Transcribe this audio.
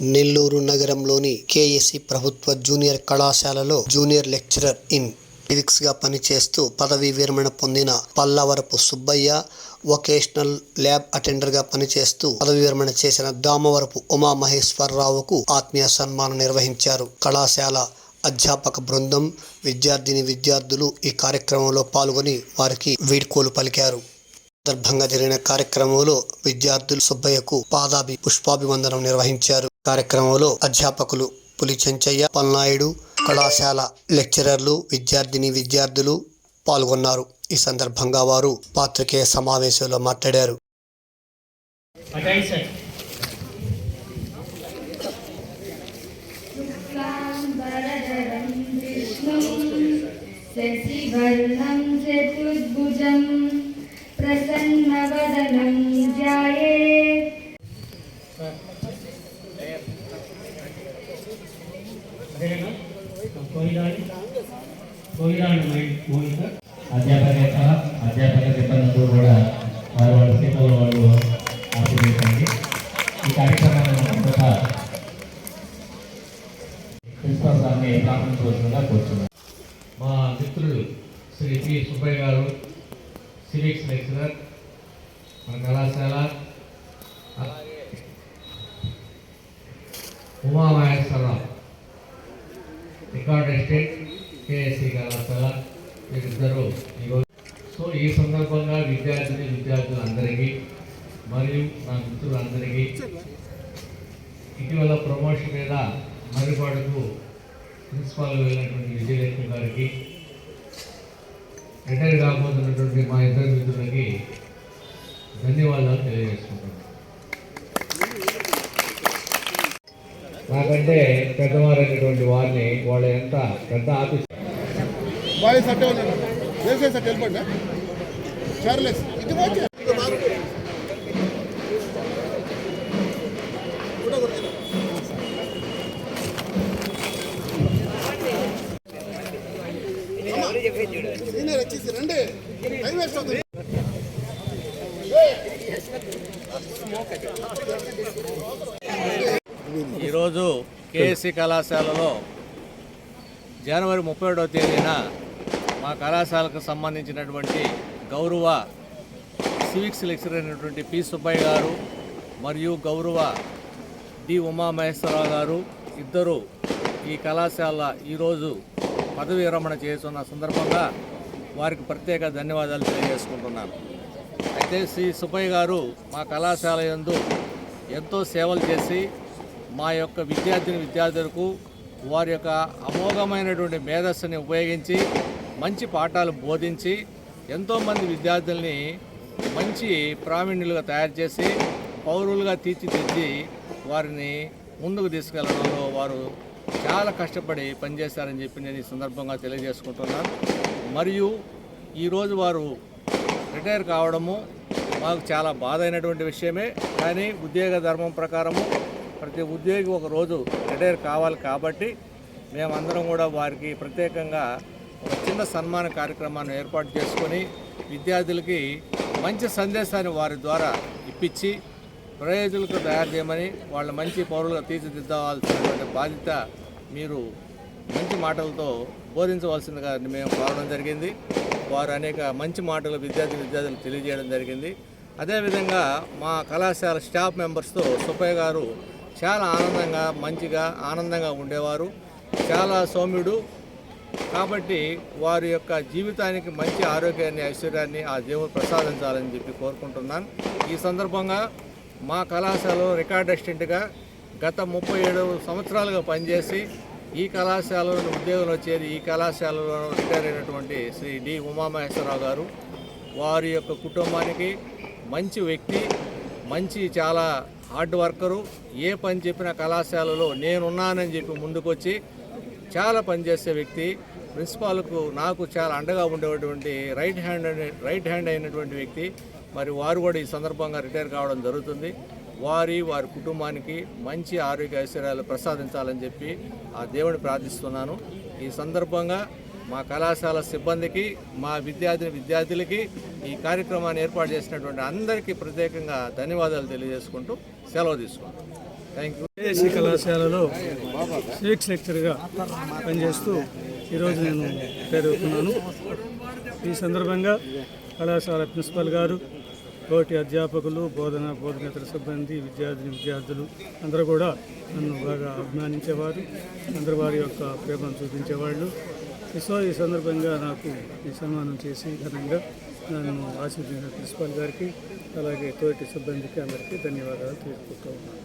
నెల్లూరు నగరంలోని కేఎస్సి ప్రభుత్వ జూనియర్ కళాశాలలో జూనియర్ లెక్చరర్ ఇన్ ఫిజిక్స్గా పనిచేస్తూ పదవీ విరమణ పొందిన పల్లవరపు సుబ్బయ్య వొకేషనల్ ల్యాబ్ అటెండర్గా పనిచేస్తూ పదవీ విరమణ చేసిన దామవరపు ఉమా మహేశ్వరరావుకు ఆత్మీయ సన్మానం నిర్వహించారు. కళాశాల అధ్యాపక బృందం విద్యార్థిని విద్యార్థులు ఈ కార్యక్రమంలో పాల్గొని వారికి వీడ్కోలు పలికారు. సందర్భంగా జరిగిన కార్యక్రమంలో విద్యార్థులు సుబ్బయ్యకు పాదాభి పుష్పాభివందనం నిర్వహించారు. కార్యక్రమంలో అధ్యాపకులు పులి చెంచయ్య పల్నాయుడు కళాశాల లెక్చరర్లు విద్యార్థిని విద్యార్థులు పాల్గొన్నారు. ఈ సందర్భంగా వారు పాత్రికేయ సమావేశంలో మాట్లాడారు. శశివర్ణం చతుర్ కోయిలాడి అధ్యాపక సిబ్బందులు కూడా వారి వాళ్ళ వాళ్ళు ఆశీర్వదించండి ఈ కార్యక్రమాన్ని మొదట ప్రిన్సిపల్ సార్ని ప్రారంభించవలసిందిగా కోరుతున్నాను మా మిత్రుడు శ్రీ పి సుబ్బయ్య గారు సివిక్స్ లెక్చరర్ మన కళాశాల అలాగే ఉమామహేశ్వరరావు. రికార్డ్ ఎస్టేట్ కేఎస్సి కళాశాల వీరిద్దరూ ఈరోజు. సో ఈ సందర్భంగా విద్యార్థిని విద్యార్థులందరికీ మరియు నా మిత్రులందరికీ ఇటీవల ప్రమోషన్ మీద మరిపాడుకు ప్రిన్సిపాల్ వెళ్ళినటువంటి విజయలక్ష్మి గారికి రిటైర్ కాబోతున్నటువంటి మా ఇద్దరు మిత్రులకి ధన్యవాదాలు తెలియజేసుకుంటున్నాను. నాకంటే పెద్దవారైనటువంటి వారిని వాళ్ళ ఎంత పెద్ద ఆఫీస్ బాయ్స్ అట్టే ఉన్నాను వేసేసి అట్టు వెళ్ళిపోండి చార్లెస్ ఇది ఓకే సీనియర్ వచ్చేసి రండి టైం వేస్ట్ అవుతుంది ఈరోజు కేఎస్సి కళాశాలలో జనవరి ముప్పై ఏడవ తేదీన మా కళాశాలకు సంబంధించినటువంటి గౌరవ సివిక్స్ లెక్చరర్ అయినటువంటి పి సుబ్బయ్య గారు మరియు గౌరవ డి ఉమామహేశ్వరరావు గారు ఇద్దరు ఈ కళాశాల ఈరోజు పదవి విరమణ చేస్తున్న సందర్భంగా వారికి ప్రత్యేక ధన్యవాదాలు తెలియజేసుకుంటున్నాను. అయితే శ్రీ సుబ్బయ్య గారు మా కళాశాల యందు ఎంతో సేవలు చేసి మా యొక్క విద్యార్థిని విద్యార్థులకు వారి యొక్క అమోఘమైనటువంటి మేధస్సుని ఉపయోగించి మంచి పాఠాలు బోధించి ఎంతోమంది విద్యార్థుల్ని మంచి ప్రావీణ్యులుగా తయారు చేసి పౌరులుగా తీర్చిదిద్ది వారిని ముందుకు తీసుకెళ్ళడంలో వారు చాలా కష్టపడి పనిచేశారని చెప్పి నేను ఈ సందర్భంగా తెలియజేసుకుంటున్నాను. మరియు ఈరోజు వారు రిటైర్ కావడము మాకు చాలా బాధ అయినటువంటి విషయమే. కానీ ఉద్యోగ ధర్మం ప్రకారము ప్రతి ఉద్యోగి ఒక రోజు రిటైర్ కావాలి కాబట్టి మేమందరం కూడా వారికి ప్రత్యేకంగా ఒక చిన్న సన్మాన కార్యక్రమాన్ని ఏర్పాటు చేసుకొని విద్యార్థులకి మంచి సందేశాన్ని వారి ద్వారా ఇప్పించి ప్రయోజకులకు తయారు చేయమని వాళ్ళ మంచి పౌరులుగా తీర్చిదిద్దవలసినటువంటి బాధ్యత మీరు మంచి మాటలతో బోధించవలసిందిగా మేము కోరడం జరిగింది. వారు అనేక మంచి మాటలు విద్యార్థి విద్యార్థులకు తెలియజేయడం జరిగింది. అదేవిధంగా మా కళాశాల స్టాఫ్ మెంబర్స్తో సుబ్బయ్య గారు చాలా ఆనందంగా మంచిగా ఆనందంగా ఉండేవారు. చాలా సౌమ్యుడు. కాబట్టి వారి యొక్క జీవితానికి మంచి ఆరోగ్యాన్ని ఐశ్వర్యాన్ని ఆ దేవుడు ప్రసాదించాలని చెప్పి కోరుకుంటున్నాను. ఈ సందర్భంగా మా కళాశాలలో రికార్డ్ అసిస్టెంట్గా గత ముప్పై ఏడు సంవత్సరాలుగా పనిచేసి ఈ కళాశాలలో ఉద్యోగంలో చేరి ఈ కళాశాలలో రిటైర్ అయినటువంటి శ్రీ డి ఉమామహేశ్వరరావు గారు వారి యొక్క కుటుంబానికి మంచి వ్యక్తి మంచి చాలా హార్డ్ వర్కరు ఏ పని చెప్పినా కళాశాలలో నేనున్నానని చెప్పి ముందుకొచ్చి చాలా పనిచేసే వ్యక్తి. ప్రిన్సిపాల్కు నాకు చాలా అండగా ఉండేటువంటి రైట్ హ్యాండ్ రైట్ హ్యాండ్ అయినటువంటి వ్యక్తి. మరి వారు కూడా ఈ సందర్భంగా రిటైర్ కావడం జరుగుతుంది. వారి వారి కుటుంబానికి మంచి ఆరోగ్య ఐశ్వర్యాలు ప్రసాదించాలని చెప్పి ఆ దేవుని ప్రార్థిస్తున్నాను. ఈ సందర్భంగా మా కళాశాల సిబ్బందికి మా విద్యార్థి విద్యార్థులకి ఈ కార్యక్రమాన్ని ఏర్పాటు చేసినటువంటి అందరికీ ప్రత్యేకంగా ధన్యవాదాలు తెలియజేసుకుంటూ సెలవు తీసుకుంటాం థ్యాంక్ యూ కళాశాలలో సివిక్స్ లెక్చర్గా పనిచేస్తూ ఈరోజు నేను పేరుకున్నాను ఈ సందర్భంగా కళాశాల ప్రిన్సిపల్ గారు తోటి అధ్యాపకులు బోధన బోధనేతర సిబ్బంది విద్యార్థిని విద్యార్థులు అందరూ కూడా నన్ను బాగా అభిమానించేవారు. అందరు వారి యొక్క ప్రేమను చూపించేవాళ్ళు. సో ఈ సందర్భంగా నాకు ఈ సన్మానం చేసి ఘనంగా నన్ను ఆశీర్వదించిన ప్రిన్సిపాల్ గారికి అలాగే తోటి సిబ్బందికి అందరికీ ధన్యవాదాలు తెలుపుకుంటూ ఉన్నాను.